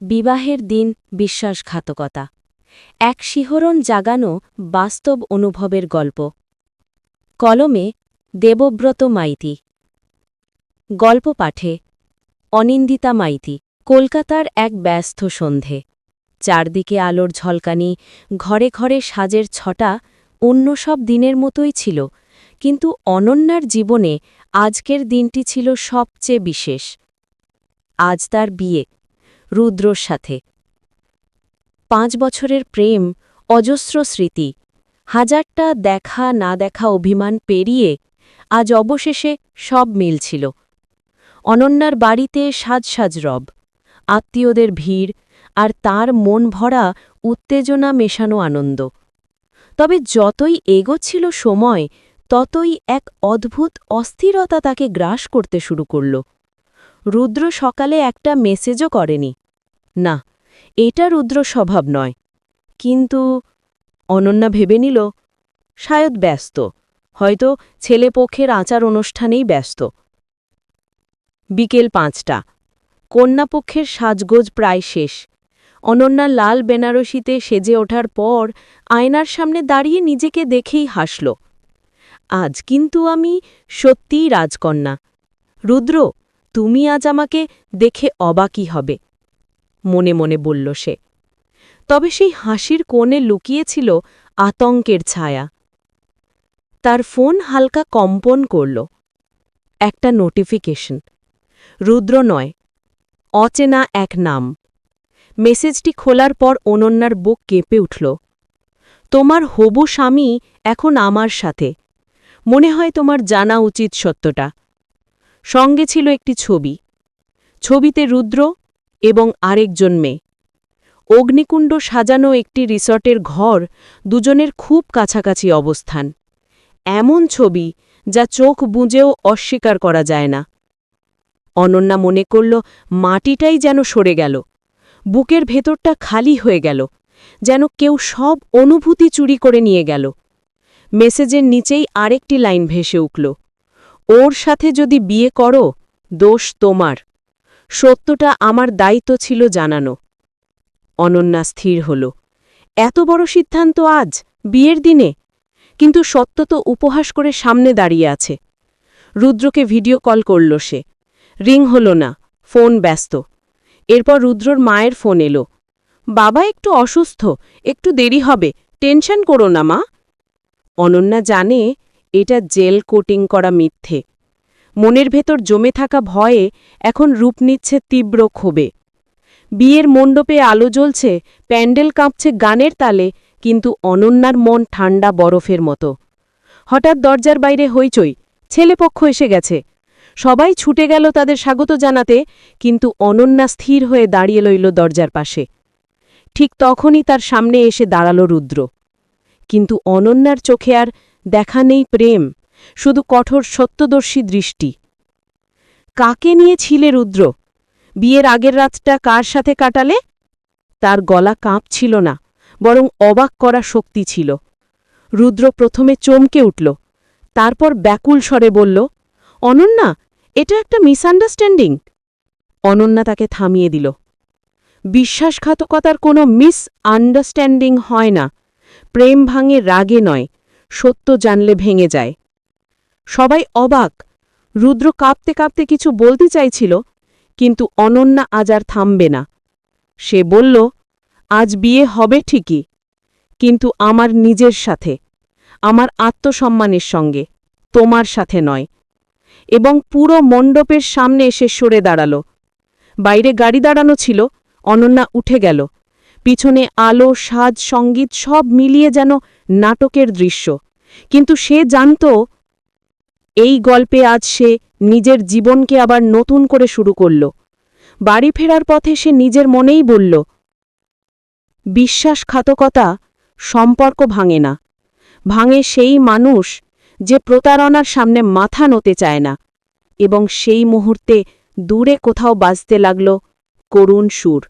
বিবাহের দিন বিশ্বাসঘাতকতা। এক শিহরণ জাগানো বাস্তব অনুভবের গল্প। কলমে দেবব্রত মাইতি। গল্প পাঠে অনিন্দিতা মাইতি। কলকাতার এক ব্যস্ত সন্ধে। চারদিকে আলোর ঝলকানি, ঘরে ঘরে সাজের ছটা অন্য সব দিনের মতোই ছিল, কিন্তু অনন্যার জীবনে আজকের দিনটি ছিল সবচেয়ে বিশেষ। আজ তার বিয়ে। রুদ্রর সাথে। পাঁচ বছরের প্রেম, অজস্র স্মৃতি, হাজারটা দেখা না দেখা অভিমান পেরিয়ে আজ অবশেষে সব মিলছিল। অনন্যার বাড়িতে সাজ সাজ রব, আত্মীয়দের ভিড় আর তার মন ভরা উত্তেজনা মেশানো আনন্দ। তবে যতই এগোচ্ছিল সময়, ততই এক অদ্ভুত অস্থিরতা তাকে গ্রাস করতে শুরু করল। রুদ্র সকালে একটা মেসেজও করেনি। না, এটা রুদ্র স্বভাব নয়। কিন্তু অনন্যা ভেবে নিল শায়দ ব্যস্ত। হয়তো ছেলেপক্ষের আচার অনুষ্ঠানেই ব্যস্ত। বিকেল পাঁচটা। কন্যাপক্ষের সাজগোজ প্রায় শেষ। অনন্যা লাল বেনারসিতে সেজে ওঠার পর আয়নার সামনে দাঁড়িয়ে নিজেকে দেখেই হাসল। আজ কিন্তু আমি সত্যিই রাজকন্যা। রুদ্র তুমি আজ আমাকে দেখে অবাকই হবে, মনে মনে বলল সে। তবে সেই হাসির কোণে লুকিয়েছিল আতঙ্কের ছায়া। তার ফোন হালকা কম্পন করল। একটা নোটিফিকেশন। রুদ্র নয়, অচেনা এক নাম। মেসেজটি খোলার পর অনন্যার বুক কেঁপে উঠল। তোমার হবু স্বামী এখন আমার সাথে। মনে হয় তোমার জানা উচিত সত্যটা। সঙ্গে ছিল একটি ছবি। ছবিতে রুদ্র এবং আরেকজন মেয়ে। অগ্নিকুণ্ড সাজানো একটি রিসর্টের ঘর দুজনের খুব কাছাকাছি অবস্থান। এমন ছবি যা চোখ বুঁজেও অস্বীকার করা যায় না। অনন্যা মনে করল, মাটিটাই যেন সরে গেল। বুকের ভেতরটা খালি হয়ে গেল। যেন কেউ সব অনুভূতি চুরি করে নিয়ে গেল। মেসেজের নিচেই আরেকটি লাইন ভেসে উঠল। ওর সাথে যদি বিয়ে করো, দোষ তোমার। সত্যটা আমার দায়িত্ব ছিল জানানো। অনন্যা স্থির হল। এত বড় সিদ্ধান্ত আজ, বিয়ের দিনে? কিন্তু সত্য তো উপহাস করে সামনে দাঁড়িয়ে আছে। রুদ্রকে ভিডিও কল করল সে। রিং হল না, ফোন ব্যস্ত। এরপর রুদ্রর মায়ের ফোন এলো। বাবা একটু অসুস্থ, একটু দেরি হবে, টেনশন করো না মা। অনন্যা জানে এটা জেল কোটিং করা মিথ্যে। মনের ভেতর জমে থাকা ভয়ে এখন রূপ নিচ্ছে তীব্র ক্ষোভে। বিয়ের মণ্ডপে আলো জ্বলছে, প্যান্ডেল কাঁপছে গানের তালে, কিন্তু অনন্যার মন ঠান্ডা বরফের মতো। হঠাৎ দরজার বাইরে হইচই, ছেলেপক্ষ এসে গেছে। সবাই ছুটে গেল তাদের স্বাগত জানাতে, কিন্তু অনন্যা স্থির হয়ে দাঁড়িয়ে লইল দরজার পাশে। ঠিক তখনই তার সামনে এসে দাঁড়াল রুদ্র। কিন্তু অনন্যার চোখে আর দেখা নেই প্রেম, শুধু কঠোর সত্যদর্শী দৃষ্টি। কাকে নিয়ে ছিলে রুদ্র? বিয়ের আগের রাতটা কার সাথে কাটালে? তার গলা কাঁপছিল না, বরং অবাক করা শক্তি ছিল। রুদ্র প্রথমে চমকে উঠল, তারপর ব্যাকুল স্বরে বলল, অনন্যা, এটা একটা মিসআন্ডারস্ট্যান্ডিং। অনন্যা তাকে থামিয়ে দিল। বিশ্বাসঘাতকতার কোনো মিস আন্ডারস্ট্যান্ডিং হয় না, প্রেম ভাঙে রাগে নয়। সত্য জানলে ভেঙে যায়। সবাই অবাক। রুদ্র কাঁপতে কাঁপতে কিছু বলতে চাইছিল, কিন্তু অনন্যা আজ আর থামবে না। সে বলল, আজ বিয়ে হবে ঠিকই, কিন্তু আমার নিজের সাথে, আমার আত্মসম্মানের সঙ্গে, তোমার সাথে নয়। এবং পুরো মণ্ডপের সামনে এসে সরে দাঁড়াল। বাইরে গাড়ি দাঁড়ানো ছিল, অনন্যা উঠে গেল। পিছনে আলো, সাজ, সংগীত সব মিলিয়ে যেন নাটকের দৃশ্য। কিন্তু সে জানত, এই গল্পে আজ সে নিজের জীবনকে আবার নতুন করে শুরু করল। বাড়ি ফেরার পথে সে নিজের মনেই বলল, বিশ্বাসঘাতকতা, সম্পর্ক ভাঙে না। ভাঙে সেই মানুষ যে প্রতারণার সামনে মাথা নতে চায় না। এবং সেই মুহূর্তে দূরে কোথাও বাজতে লাগল করুণ সুর।